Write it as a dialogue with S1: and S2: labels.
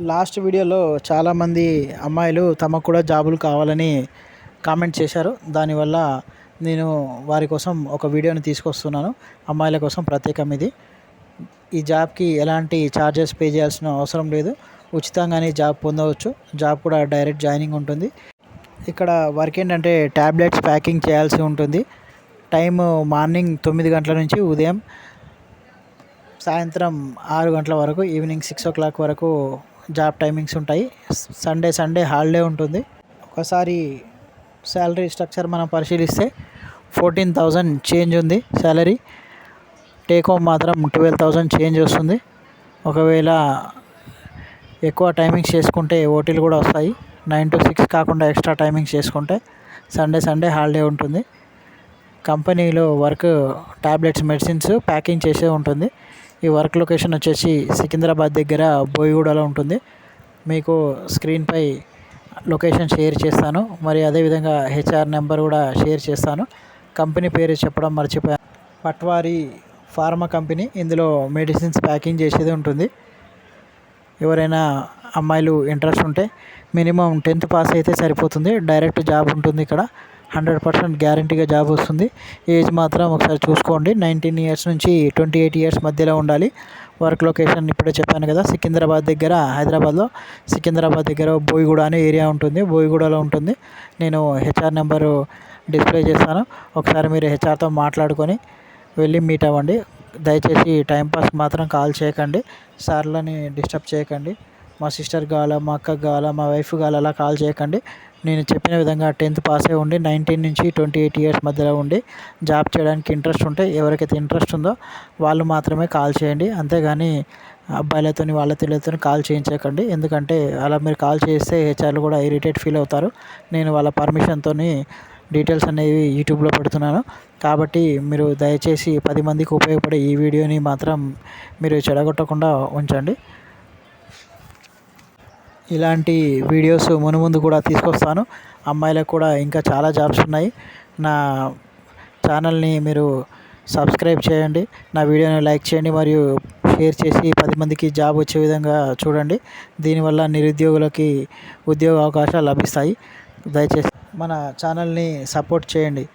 S1: Last వీడియోలో చాలామంది అమ్మాయిలు తమకు కూడా జాబులు కావాలని కామెంట్ చేశారు. దానివల్ల నేను వారి కోసం ఒక వీడియోని తీసుకొస్తున్నాను. అమ్మాయిల కోసం ప్రత్యేకం ఇది. ఈ జాబ్కి ఎలాంటి ఛార్జెస్ పే చేయాల్సిన అవసరం లేదు. ఉచితంగానే జాబ్ పొందవచ్చు. జాబ్ కూడా డైరెక్ట్ జాయినింగ్ ఉంటుంది. ఇక్కడ వర్క్ ఏంటంటే ట్యాబ్లెట్స్ ప్యాకింగ్ చేయాల్సి ఉంటుంది. టైం మార్నింగ్ తొమ్మిది గంటల నుంచి ఉదయం సాయంత్రం ఆరు గంటల వరకు ఈవినింగ్ సిక్స్ ఓ క్లాక్ వరకు జాబ్ టైమింగ్స్ ఉంటాయి. సండే సండే హాలిడే ఉంటుంది. ఒకసారి శాలరీ స్ట్రక్చర్ మనం పరిశీలిస్తే ఫోర్టీన్ థౌజండ్ చేంజ్ ఉంది శాలరీ టేక్ హోమ్ మాత్రం ట్వెల్వ్ థౌజండ్ చేంజ్ వస్తుంది. ఒకవేళ ఎక్కువ టైమింగ్స్ చేసుకుంటే ఓటీలు కూడా వస్తాయి. నైన్ టు సిక్స్ కాకుండా ఎక్స్ట్రా టైమింగ్స్ చేసుకుంటే సండే సండే హాలిడే ఉంటుంది. కంపెనీలో వర్క్ ట్యాబ్లెట్స్ మెడిసిన్స్ ప్యాకింగ్ చేసే ఉంటుంది. ఈ వర్క్ లొకేషన్ వచ్చేసి సికింద్రాబాద్ దగ్గర బోయిగూడలో ఉంటుంది. మీకు స్క్రీన్పై లొకేషన్ షేర్ చేస్తాను. మరి అదేవిధంగా హెచ్ఆర్ నెంబర్ కూడా షేర్ చేస్తాను. కంపెనీ పేరు చెప్పడం మర్చిపోయాను పట్వారి ఫార్మా కంపెనీ. ఇందులో మెడిసిన్స్ ప్యాకింగ్ చేసేది ఉంటుంది. ఎవరైనా అమ్మాయిలు ఇంట్రెస్ట్ ఉంటే మినిమం టెన్త్ పాస్ అయితే సరిపోతుంది. డైరెక్ట్ జాబ్ ఉంటుంది ఇక్కడ. హండ్రెడ్ పర్సెంట్ గ్యారంటీగా జాబ్ వస్తుంది. ఏజ్ మాత్రం ఒకసారి చూసుకోండి. నైన్టీన్ ఇయర్స్ నుంచి ట్వంటీ ఎయిట్ ఇయర్స్ మధ్యలో ఉండాలి. వర్క్ లొకేషన్ ఇప్పుడే చెప్పాను కదా సికింద్రాబాద్ దగ్గర హైదరాబాద్లో సికింద్రాబాద్ దగ్గర బోయిగూడ అనే ఏరియా ఉంటుంది. బోయిగూడలో ఉంటుంది. నేను హెచ్ఆర్ నెంబరు డిస్ప్లే చేస్తాను. ఒకసారి మీరు హెచ్ఆర్తో మాట్లాడుకొని వెళ్ళి మీట్ అవ్వండి. దయచేసి టైంపాస్ మాత్రం కాల్ చేయకండి. సార్లని డిస్టర్బ్ చేయకండి. మా సిస్టర్ కావాలా మా అక్క కావాలా మా వైఫ్ కావాలా అలా కాల్ చేయకండి. నేను చెప్పిన విధంగా టెన్త్ పాస్ అయి ఉండి నైన్టీన్ నుంచి ట్వంటీ ఎయిట్ ఇయర్స్ మధ్యలో ఉండి జాబ్ చేయడానికి ఇంట్రెస్ట్ ఉంటే ఎవరికైతే ఇంట్రెస్ట్ ఉందో వాళ్ళు మాత్రమే కాల్ చేయండి. అంతేగాని అబ్బాయిలతో వాళ్ళతో కాల్ చేయించకండి. ఎందుకంటే అలా మీరు కాల్ చేస్తే హెచ్ఆర్లు కూడా ఇరిటేట్ ఫీల్ అవుతారు. నేను వాళ్ళ పర్మిషన్తో డీటెయిల్స్ అనేవి యూట్యూబ్లో పెడుతున్నాను. కాబట్టి మీరు దయచేసి పది మందికి ఉపయోగపడే ఈ వీడియోని మాత్రం మీరు చెడగొట్టకుండా ఉంచండి. ఇలాంటి వీడియోస్ మునుముందు కూడా తీసుకొస్తాను. అమ్మాయిలకు కూడా ఇంకా చాలా జాబ్స్ ఉన్నాయి. నా ఛానల్ని మీరు సబ్స్క్రైబ్ చేయండి. నా వీడియోని లైక్ చేయండి మరియు షేర్ చేసి పది మందికి జాబ్ వచ్చే విధంగా చూడండి. దీనివల్ల నిరుద్యోగులకి ఉద్యోగ అవకాశాలు లభిస్తాయి. దయచేసి మన ఛానల్ని సపోర్ట్ చేయండి.